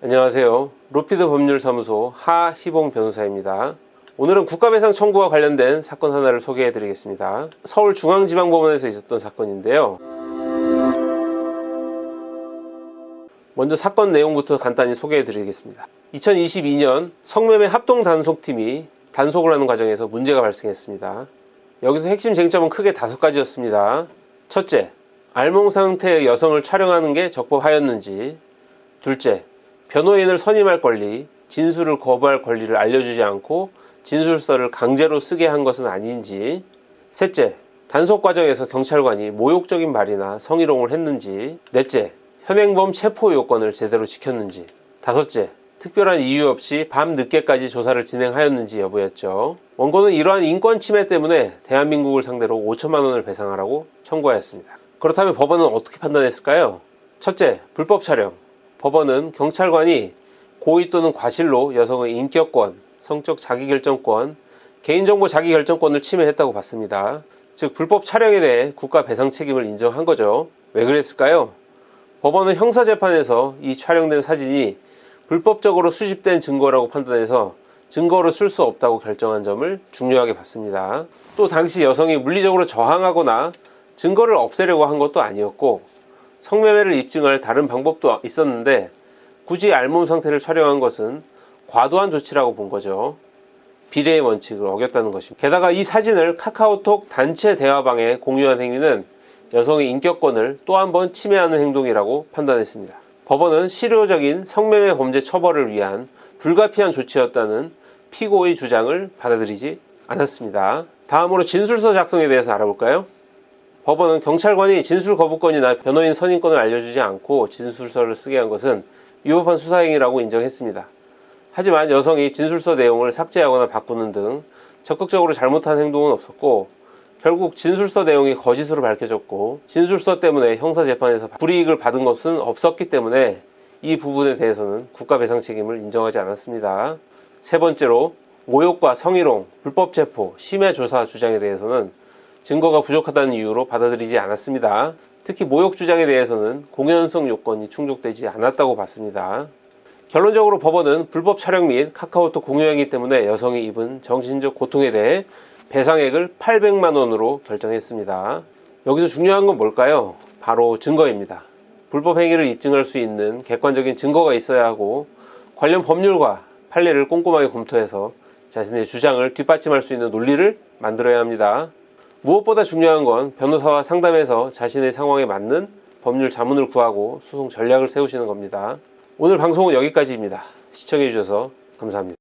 안녕하세요. 로피드 법률사무소 하희봉 변호사입니다. 오늘은 국가배상 청구와 관련된 사건 하나를 소개해 드리겠습니다. 서울중앙지방법원에서 있었던 사건인데요. 먼저 사건 내용부터 간단히 소개해 드리겠습니다. 2022년 성매매 합동 단속팀이 단속을 하는 과정에서 문제가 발생했습니다. 여기서 핵심 쟁점은 크게 다섯 가지였습니다. 첫째, 알몸 상태의 여성을 촬영하는 게 적법하였는지. 둘째, 변호인을 선임할 권리, 진술을 거부할 권리를 알려주지 않고 진술서를 강제로 쓰게 한 것은 아닌지. 셋째, 단속 과정에서 경찰관이 모욕적인 말이나 성희롱을 했는지. 넷째, 현행범 체포 요건을 제대로 지켰는지. 다섯째, 특별한 이유 없이 밤 늦게까지 조사를 진행하였는지 여부였죠. 원고는 이러한 인권 침해 때문에 대한민국을 상대로 5천만 원을 배상하라고 청구하였습니다. 그렇다면 법원은 어떻게 판단했을까요? 첫째, 불법 촬영. 법원은 경찰관이 고의 또는 과실로 여성의 인격권, 성적 자기결정권, 개인정보 자기결정권을 침해했다고 봤습니다. 즉 불법 촬영에 대해 국가 배상 책임을 인정한 거죠. 왜 그랬을까요? 법원은 형사재판에서 이 촬영된 사진이 불법적으로 수집된 증거라고 판단해서 증거로 쓸 수 없다고 결정한 점을 중요하게 봤습니다. 또 당시 여성이 물리적으로 저항하거나 증거를 없애려고 한 것도 아니었고 성매매를 입증할 다른 방법도 있었는데 굳이 알몸 상태를 촬영한 것은 과도한 조치라고 본 거죠. 비례의 원칙을 어겼다는 것입니다. 게다가 이 사진을 카카오톡 단체 대화방에 공유한 행위는 여성의 인격권을 또 한 번 침해하는 행동이라고 판단했습니다. 법원은 실효적인 성매매 범죄 처벌을 위한 불가피한 조치였다는 피고의 주장을 받아들이지 않았습니다. 다음으로 진술서 작성에 대해서 알아볼까요? 법원은 경찰관이 진술 거부권이나 변호인 선임권을 알려주지 않고 진술서를 쓰게 한 것은 위법한 수사행위라고 인정했습니다. 하지만 여성이 진술서 내용을 삭제하거나 바꾸는 등 적극적으로 잘못한 행동은 없었고 결국 진술서 내용이 거짓으로 밝혀졌고 진술서 때문에 형사재판에서 불이익을 받은 것은 없었기 때문에 이 부분에 대해서는 국가 배상 책임을 인정하지 않았습니다. 세 번째로 모욕과 성희롱, 불법 체포, 심해 조사 주장에 대해서는 증거가 부족하다는 이유로 받아들이지 않았습니다. 특히 모욕 주장에 대해서는 공연성 요건이 충족되지 않았다고 봤습니다. 결론적으로 법원은 불법 촬영 및 카카오톡 공유행위 때문에 여성이 입은 정신적 고통에 대해 배상액을 800만 원으로 결정했습니다. 여기서 중요한 건 뭘까요? 바로 증거입니다. 불법 행위를 입증할 수 있는 객관적인 증거가 있어야 하고 관련 법률과 판례를 꼼꼼하게 검토해서 자신의 주장을 뒷받침할 수 있는 논리를 만들어야 합니다. 무엇보다 중요한 건 변호사와 상담해서 자신의 상황에 맞는 법률 자문을 구하고 소송 전략을 세우시는 겁니다. 오늘 방송은 여기까지입니다. 시청해주셔서 감사합니다.